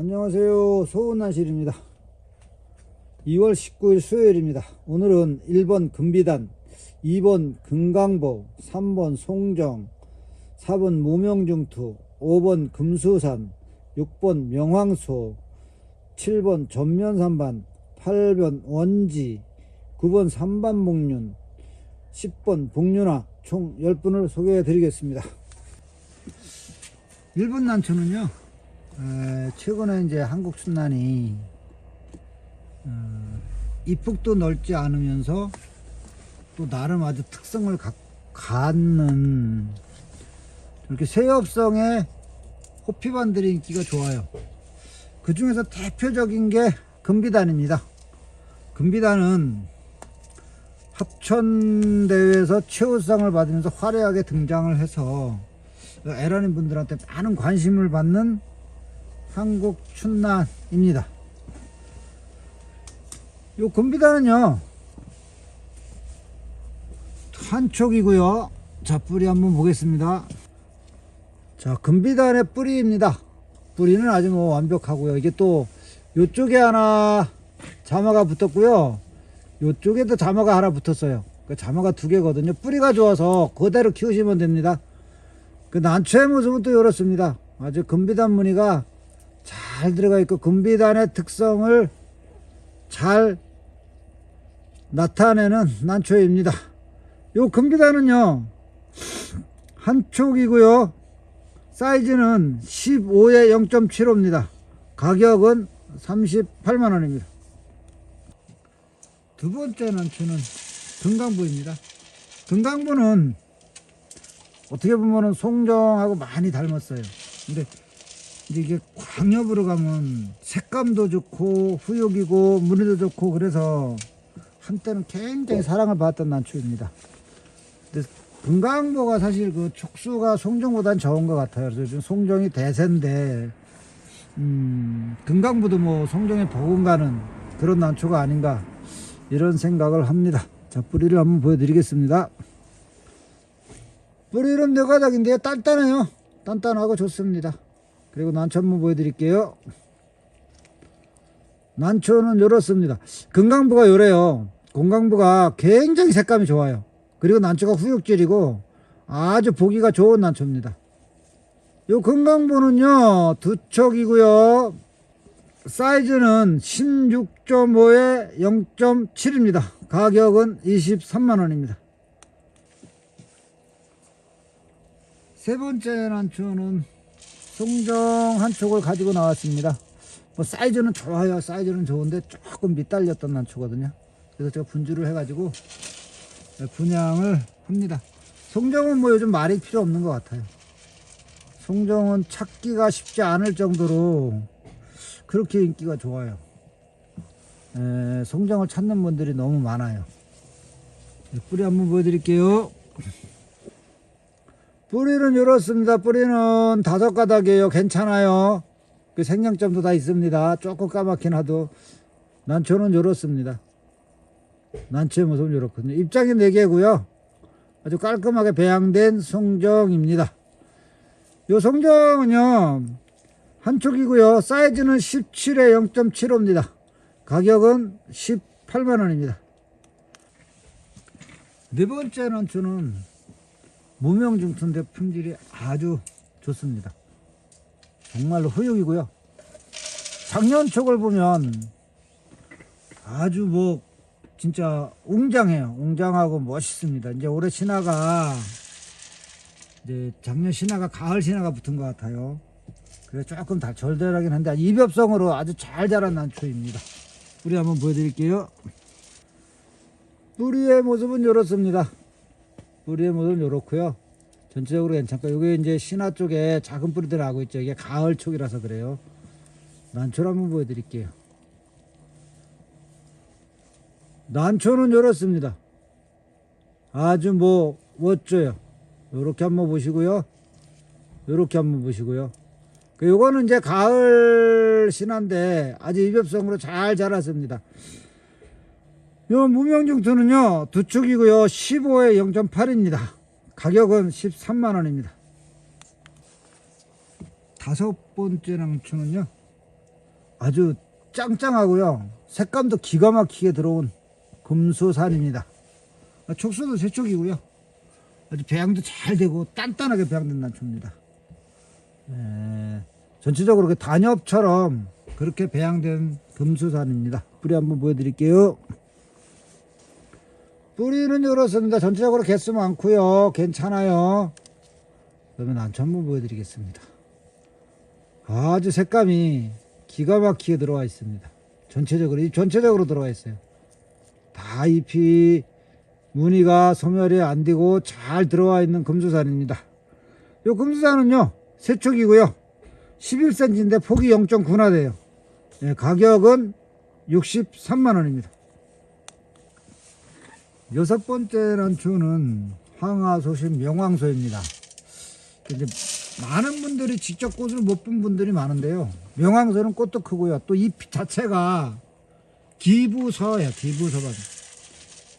안녕하세요. 소은나실입니다. 2월 19일 수요일입니다. 오늘은 1번 금비단, 2번 금강보, 3번 송정, 4번 무명중투, 5번 금수산, 6번 명황소, 7번 전면산반, 8번 원지, 9번 삼반복륜, 10번 복륜화 총 10분을 소개해 드리겠습니다. 1번 난초는요, 에, 최근에 이제 한국 순난이 어, 입국도 넓지 않으면서 또 나름 아주 특성을 가, 갖는 이렇게 새엽성의 호피반들의 인기가 좋아요. 그 중에서 대표적인 게 금비단입니다. 금비단은 합천대회에서 최우상을 받으면서 화려하게 등장을 해서 에라님 분들한테 많은 관심을 받는 한국 춘난입니다. 요 금비단은요 한쪽이고요. 자 뿌리 한번 보겠습니다. 자 금비단의 뿌리입니다. 뿌리는 아주 뭐 완벽하고요. 이게 또 요쪽에 하나 자마가 붙었고요. 요쪽에도 자마가 하나 붙었어요. 그 자마가 두 개거든요. 뿌리가 좋아서 그대로 키우시면 됩니다. 그 난초의 모습은 또 이렇습니다. 아주 금비단 무늬가 잘 들어가 있고 금비단의 특성을 잘 나타내는 난초입니다. 요 금비단은요 한 촉이고요 사이즈는 15에 0.75입니다. 가격은 38만 원입니다. 두 번째 난초는 등강부입니다. 등강부는 어떻게 보면 은 송정하고 많이 닮았어요. 근데 이게 광엽으로 가면 색감도 좋고 후육이고 무늬도 좋고 그래서 한때는 굉장히 사랑을 받았던 난초입니다. 근데 금강보가 사실 그 촉수가 송정보단 적은 것 같아요. 그래서 요즘 송정이 대세인데 음, 금강부도 뭐 송정에 버금가는 그런 난초가 아닌가 이런 생각을 합니다. 자 뿌리를 한번 보여드리겠습니다. 뿌리는 네 가닥인데요. 단단해요. 단단하고 좋습니다. 그리고 난초 한번 보여드릴게요. 난초는 이렇습니다. 금강부가 요래요. 공강부가 굉장히 색감이 좋아요. 그리고 난초가 후육질이고 아주 보기가 좋은 난초입니다. 요 금강부는요 두 촉이고요. 사이즈는 16.5에 0.7입니다. 가격은 23만원입니다. 세 번째 난초는 송정 한 촉을 가지고 나왔습니다. 뭐 사이즈는 좋아요. 사이즈는 좋은데 조금 밑달렸던 난초거든요. 그래서 제가 분주를 해가지고 분양을 합니다. 송정은 뭐 요즘 말이 필요 없는 것 같아요. 송정은 찾기가 쉽지 않을 정도로 그렇게 인기가 좋아요. 에, 송정을 찾는 분들이 너무 많아요. 뿌리 한번 보여드릴게요. 뿌리는 이렇습니다. 뿌리는 다섯 가닥이에요. 괜찮아요. 그 생장점도 다 있습니다. 조금 까맣긴 하도 난초는 이렇습니다. 난초의 모습은 이렇거든요. 입장이 4개고요. 아주 깔끔하게 배양된 송정입니다. 요 송정은요. 한쪽이고요. 사이즈는 17에 0.75입니다. 가격은 18만원입니다. 네 번째 난초는 무명중투인데 품질이 아주 좋습니다. 정말로 후육이고요. 작년 촉을 보면 아주 뭐 진짜 웅장해요. 웅장하고 멋있습니다. 이제 올해 신화가 이제 작년 신화가 가을 신화가 붙은 것 같아요. 그래서 조금 다 절절하긴 한데 이벽성으로 아주 잘 자란 난초입니다. 뿌리 한번 보여드릴게요. 뿌리의 모습은 이렇습니다. 뿌리의 모습은 이렇고요. 전체적으로 괜찮고 이게 이제 신화 쪽에 작은 뿌리들 나고 있죠. 이게 가을 촉이라서 그래요. 난초를 한번 보여드릴게요. 난초는 이렇습니다. 아주 뭐 멋져요. 요렇게 한번 보시고요. 요렇게 한번 보시고요. 그 요거는 이제 가을 신화인데 아주 입엽성으로 잘 자랐습니다. 요 무명중투는요 두 축이고요 15에 0.8입니다. 가격은 13만원입니다. 다섯 번째 낭초는요 아주 짱짱하고요. 색감도 기가 막히게 들어온 금수산입니다. 아, 촉수도 세촉이고요. 아주 배양도 잘 되고 단단하게 배양된 난초입니다. 예, 전체적으로 그 단엽처럼 그렇게 배양된 금수산입니다. 뿌리 한번 보여드릴게요. 뿌리는 이렇습니다. 전체적으로 개수 많고요. 괜찮아요. 그러면 한번 보여드리겠습니다. 아주 색감이 기가 막히게 들어와 있습니다. 전체적으로, 이 전체적으로 들어와 있어요. 다 잎이 무늬가 소멸이 안 되고 잘 들어와 있는 금수산입니다. 요 금수산은요, 세촉이고요. 11cm인데 폭이 0.9나 돼요. 예, 가격은 63만원입니다. 여섯 번째 난초는 황화소심 명황소입니다. 이제 많은 분들이 직접 꽃을 못 본 분들이 많은데요. 명황소는 꽃도 크고요. 또 잎 자체가 기부서예요. 기부서가.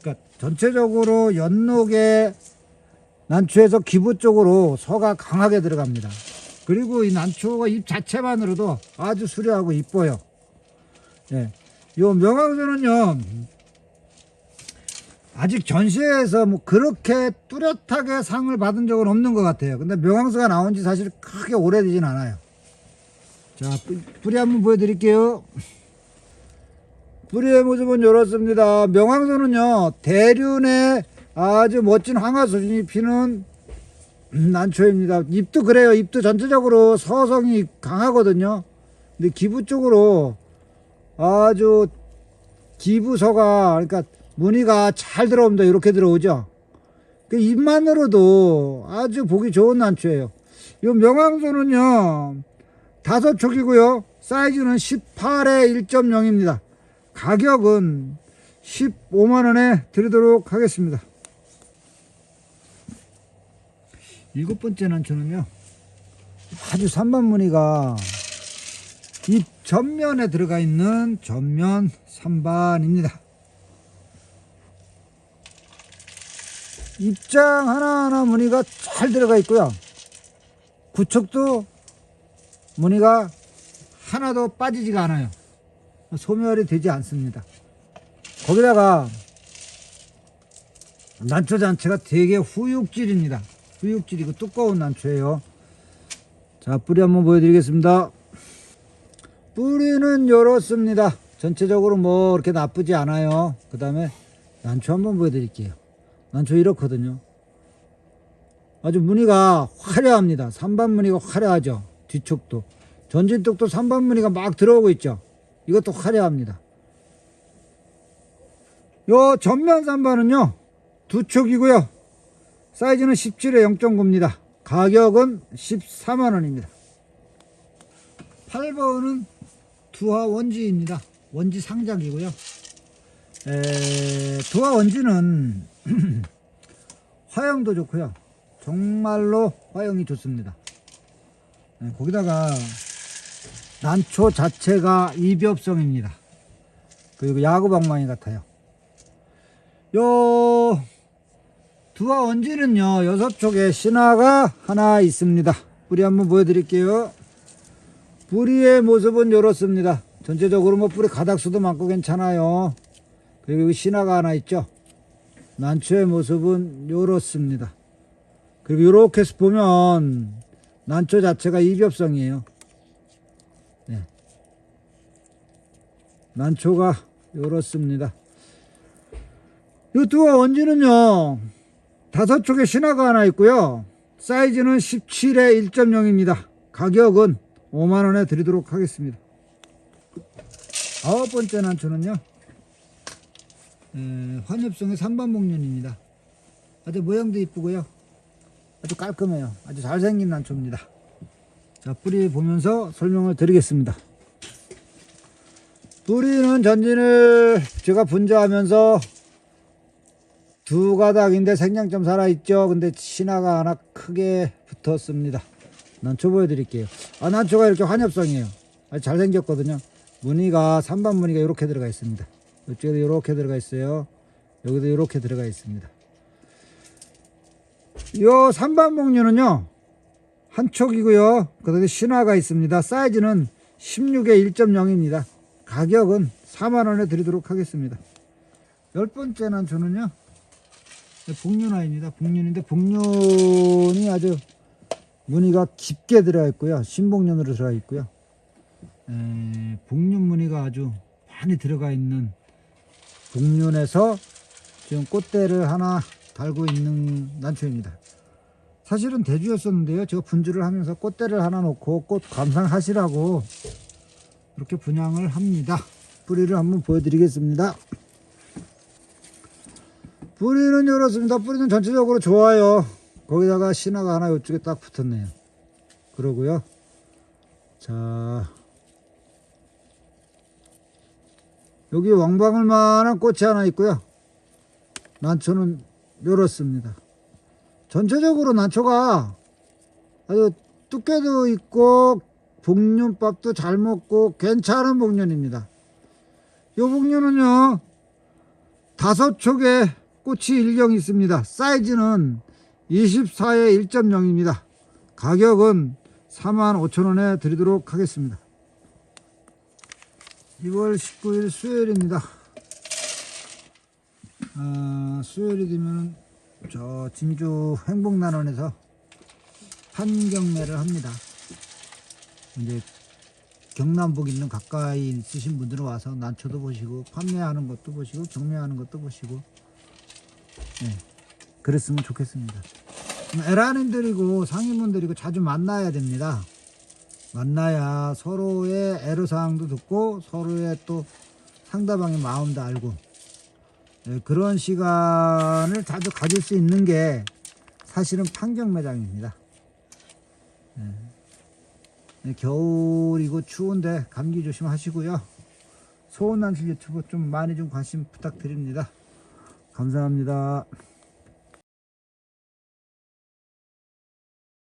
그러니까 전체적으로 연록의 난초에서 기부 쪽으로 서가 강하게 들어갑니다. 그리고 이 난초가 잎 자체만으로도 아주 수려하고 이뻐요. 예. 요 명황소는요, 아직 전시회에서 뭐 그렇게 뚜렷하게 상을 받은 적은 없는 것 같아요. 근데 명황수가 나온 지 사실 크게 오래되진 않아요. 자, 뿌- 뿌리 한번 보여드릴게요. 뿌리의 모습은 이렇습니다. 명황수는요, 대륜에 아주 멋진 황화수준이 피는 난초입니다. 잎도 그래요. 잎도 전체적으로 서성이 강하거든요. 근데 기부 쪽으로 아주 기부서가 그러니까 무늬가 잘 들어옵니다. 이렇게 들어오죠. 그 잎만으로도 아주 보기 좋은 난초예요. 이 명황소는요 다섯 촉이고요. 사이즈는 18에 1.0입니다. 가격은 15만 원에 드리도록 하겠습니다. 일곱 번째 난초는요 아주 산만 무늬가 잎 전면에 들어가 있는 전면 산반입니다. 입장 하나하나 무늬가 잘 들어가 있고요. 구척도 무늬가 하나도 빠지지가 않아요. 소멸이 되지 않습니다. 거기다가 난초 자체가 되게 후육질입니다. 후육질이고 두꺼운 난초예요. 자, 뿌리 한번 보여드리겠습니다. 뿌리는 이렇습니다. 전체적으로 뭐 그렇게 나쁘지 않아요. 그 다음에 난초 한번 보여드릴게요. 난초 이렇거든요. 아주 무늬가 화려합니다. 삼반 무늬가 화려하죠. 뒤쪽도. 전진쪽도 삼반 무늬가 막 들어오고 있죠. 이것도 화려합니다. 요 전면 삼반은요. 두 촉이고요. 사이즈는 17에 0.9입니다. 가격은 14만원입니다. 8번은 두화 원지입니다. 원지 상작이고요. 에, 두화 원지는 화형도 좋고요. 정말로 화형이 좋습니다. 네, 거기다가 난초 자체가 이비업성입니다. 그리고 야구방망이 같아요. 요 두화 원지는요 여섯 촉에 신화가 하나 있습니다. 뿌리 한번 보여드릴게요. 뿌리의 모습은 이렇습니다. 전체적으로 뭐 뿌리 가닥수도 많고 괜찮아요. 그리고 신화가 하나 있죠. 난초의 모습은 이렇습니다. 그리고 이렇게 보면 난초 자체가 이겹성이에요. 네. 난초가 이렇습니다. 이 두화 원지는요, 다섯 촉에 신화가 하나 있고요. 사이즈는 17에 1.0입니다. 가격은 5만원에 드리도록 하겠습니다. 아홉 번째 난초는요, 에, 환엽성의 삼반목련입니다. 아주 모양도 이쁘고요. 아주 깔끔해요. 아주 잘생긴 난초입니다. 자, 뿌리 보면서 설명을 드리겠습니다. 뿌리는 전진을 제가 분자하면서 두 가닥인데 생장점 살아있죠. 근데 신화가 하나 크게 붙었습니다. 난초 보여드릴게요. 아, 난초가 이렇게 환엽성이에요. 아주 잘생겼거든요. 무늬가, 삼반 무늬가 이렇게 들어가 있습니다. 이쪽에도 이렇게 들어가 있어요. 여기도 이렇게 들어가 있습니다. 요 삼반 목류는요, 한 촉이고요. 그 다음에 신화가 있습니다. 사이즈는 16에 1.0입니다. 가격은 4만원에 드리도록 하겠습니다. 열 번째 난초는요, 복륜아입니다. 복륜인데, 복륜이 아주 무늬가 깊게 들어가 있고요. 신복륜으로 들어가 있고요. 에, 복륜 무늬가 아주 많이 들어가 있는 복륜에서 지금 꽃대를 하나 달고 있는 난초입니다. 사실은 대주였었는데요. 제가 분주를 하면서 꽃대를 하나 놓고 꽃 감상하시라고 이렇게 분양을 합니다. 뿌리를 한번 보여드리겠습니다. 뿌리는 이렇습니다. 뿌리는 전체적으로 좋아요. 거기다가 신화가 하나 이쪽에 딱 붙었네요. 그러고요. 자, 여기 왕방울 만한 꽃이 하나 있고요. 난초는 이렇습니다. 전체적으로 난초가 아주 두께도 있고 복륜밥도 잘 먹고 괜찮은 복륜입니다. 이 복륜은요 다섯 촉에 꽃이 일경 있습니다. 사이즈는 24에 1.0입니다. 가격은 45,000원에 드리도록 하겠습니다. 2월 19일 수요일입니다. 아, 수요일이 되면은 저 진주 행복난원에서 판경매를 합니다. 이제 경남북 있는 가까이 있으신 분들은 와서 난초도 보시고 판매하는 것도 보시고 경매하는 것도 보시고 네, 그랬으면 좋겠습니다. 에라님들이고 상인분들이고 자주 만나야 됩니다. 만나야 서로의 애로사항도 듣고 서로의 또 상대방의 마음도 알고 예, 그런 시간을 자주 가질 수 있는 게 사실은 판경매장입니다. 예. 예, 겨울이고 추운데 감기 조심하시고요. 소원난실 유튜브 좀 많이 좀 관심 부탁드립니다. 감사합니다.